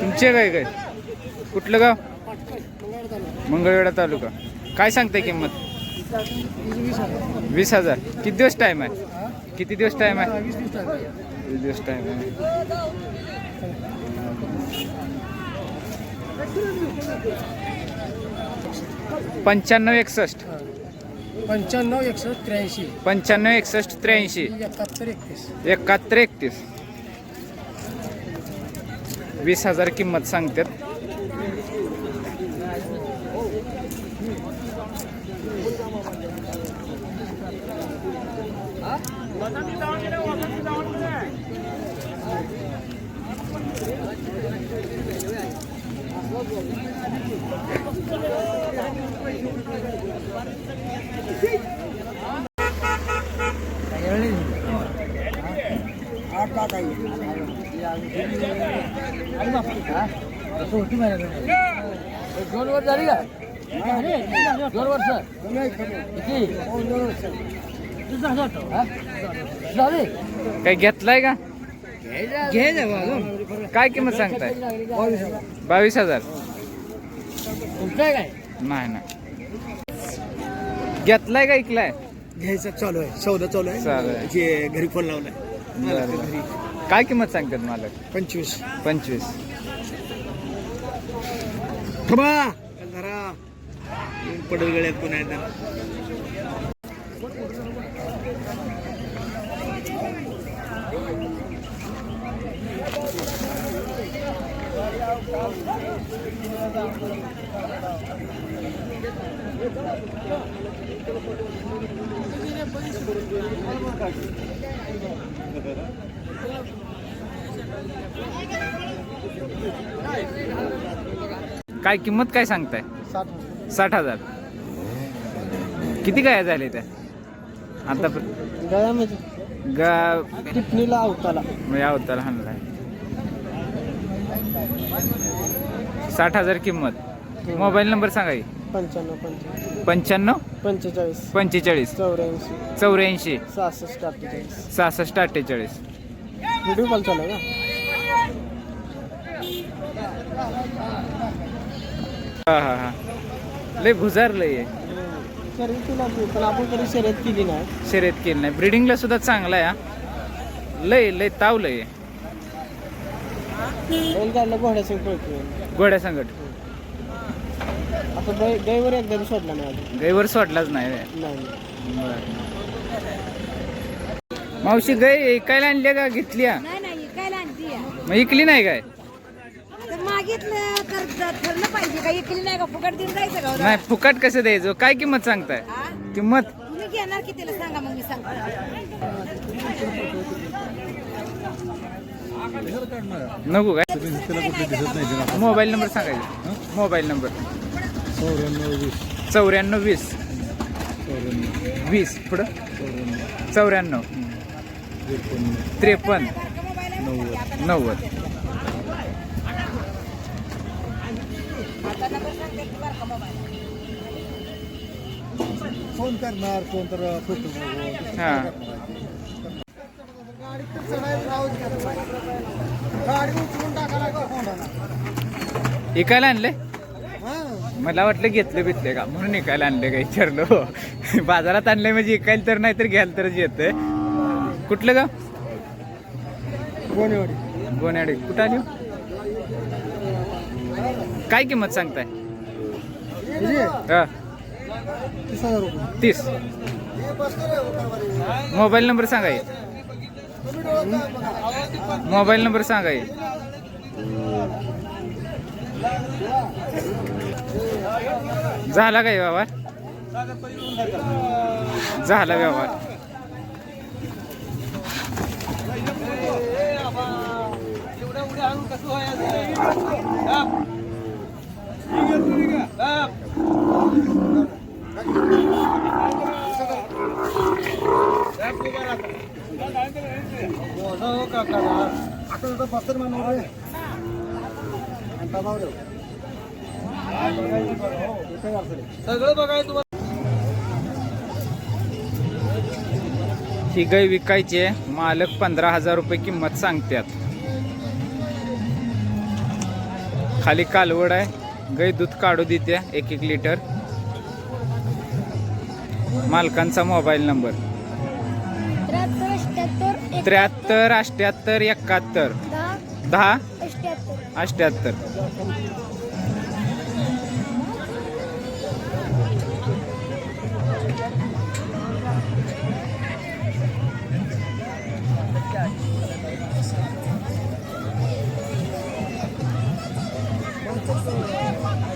तुमचे काय काय? कुठलं गाव? मंगळवेढा तालुका. काय सांगताय किंमत? वीस हजार. किती दिवस टाइम आहे? किती दिवस टाइम आहे? वीस दिवस टाइम आहे. पंच्याण्णव एकसष्ट. पंच्याण्णव एकसष्ट त्र्याऐंशी. पंच्याण्णव एकसष्ट त्र्याऐंशी. एकाहत्तर एकतीस. एकाहत्तर एकतीस. वीस हजार किंमत सांगतात. दोन वर्ष झाली का दोन वर्ष किती झाली काय घेतलाय का? काय किंमत सांगताय? बावीस हजार. नाही ना घेतलाय का ऐकलाय? घ्यायचं चालू आहे. सौदा चालू आहे. घरी फोन लावलाय. काय किंमत सांगतात मालक? पंचवीस. पंचवीस. थांबा. जरा पडल गळ्यात पुन्हा एकदा. काय किंमत काय सांगताय? साठ हजार. किती गाया झाले त्या? आता गळ्यामध्ये गा टिपणीला अवताला. अवतार हाणलाय. साठ हजार किंमत. मोबाईल नंबर सांगा की. पंच्याण्णव पंच्याण्णव. पंच्याण्णव? पंचेचाळीस. पंचेचाळीस. चौऱ्याऐंशी. चौऱ्याऐंशी. सहासष्ट अठ्ठेचाळीस. सहासष्ट अठ्ठेचाळीस. व्हिडिओ कॉल चालू का? हा हा हा. लय भुजार लय आहे शर्यतीला आपली, पण आपण कधी शर्यत केली नाही शर्यत केली नाही. ब्रिडिंगला सुद्धा चांगला आहे हा. लय लय ताव लय आहे. बैल काढला घोड्यासंग पळतो घोड्या संकट आता बै एकदा बी सोडला नाही अजून. गाईवर सोडलाच नाही रे. नाही. बरं. मावशी गाय ऐकायला आणल्या का? घेतल्या? नाही नाही इकायला आणती आहे. मग इकली नाही काय? तर मागितलं तर ज- ठरलं पाहिजे का? इकली नाही का? फुकट देऊन जायचं का? हो? नाही फुकट कसं द्यायचं? काय किंमत सांगताय? हा? किंमत? तुम्ही घेणार कितीला सांगा मग मी सांगतो. नको काय? मोबाईल नंबर सांगायचा. Mobile number. चौऱ्याण्णव वीस. वीस. पुढं? चौऱ्याण्णव. त्रेपन्न. नव्वद. फोन करणार कोण तर फोटो हा. इकायला आणले? मला वाटलं घेतलं बितले का? म्हणून इकायला आणले का विचारलो. बाजारात आणले म्हणजे इकायला तर नाही तर घ्यायला तरच येतंय. कुठलं गाव? कोण एवढी गोन्याडे कुठं आली हो? काय किंमत सांगताय? हा. तीस मोबाईल नंबर सांगा. मोबाईल नंबर सांगा. झाला काय व्यवहार? झाला व्यवहार. सगळं बघाय तुम्हाला ही गाय विकायची मालक पंधरा हजार रुपये किंमत सांगतात. खाली कालवड आहे. गाय दूध काढू देते एक एक लिटर. मालकांचा मोबाईल नंबर. त्र्याहत्तर अठ्याहत्तर एकाहत्तर. दहा. अष्ट्याहत्तर. अठ्याहत्तर